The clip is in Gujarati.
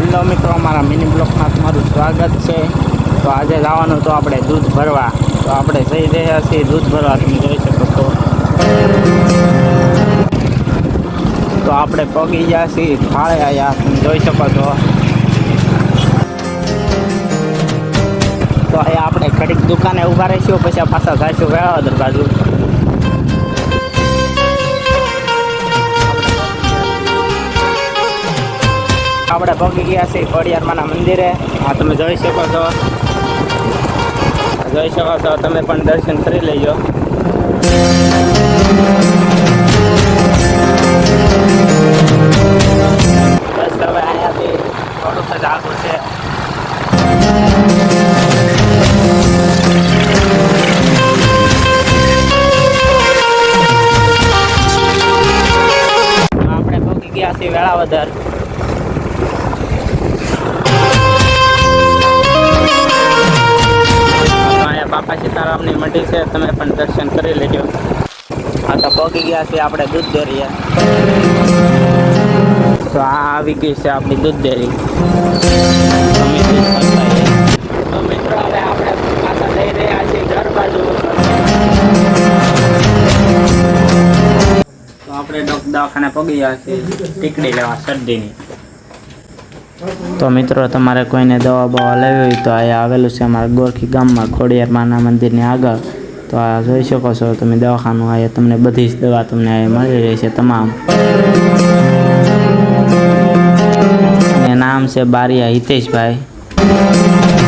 હેલો મિત્રો, અમારા મિની બ્લોકમાં તમારું સ્વાગત છે. તો આજે જવાનું તો આપણે દૂધ ભરવા. તો આપણે જઈ રહ્યા છીએ દૂધ ભરવા, તમે જોઈ શકો છો. તો આપણે પગી ગયા છીએ ફાળે આવ્યા તમે જોઈ શકો છો. તો અહીંયા આપણે ઘડીક દુકાને ઊભા રહીશું, પછી પાછા જઈશું વેળાવદર બાજુ. આપણે પહોંચી ગયા છીએ ખોડિયારમાંના મંદિરે. આ તમે જોઈ શકો છો. જોઈ શકો છો. તમે પણ દર્શન કરી લેજો. બસ હવે અહીંયાથી થોડુંક આગળ છે. આપણે પહોંચી ગયા છીએ વેળાવદર. સીતારામની મંડી છે, તમે પણ દર્શન કરી લેજો. આ તો પગી ગયા છે આપણે દૂધ દોરીએ. તો આ આવી ગઈ છે આપણી દૂધ ડેરી આપણે પાછા લઈ રહ્યા છીએ ઘર બાજુ તો આપણે દવાખાને પગી ગયા છીએ, ટીકડી લેવા, શરદીની. તો મિત્રો, તમારે કોઈને દવા બવા લેવી હોય તો અહીંયા આવેલું છે અમારા ગોરખી ગામમાં, ખોડિયાર માના મંદિરની આગળ. તો આ જોઈ શકો છો, તમે દવાખાનું અહીંયા તમને બધી જ દવા તમને અહીંયા મળી રહી છે તમામ. નામ છે બારિયા હિતેશભાઈ.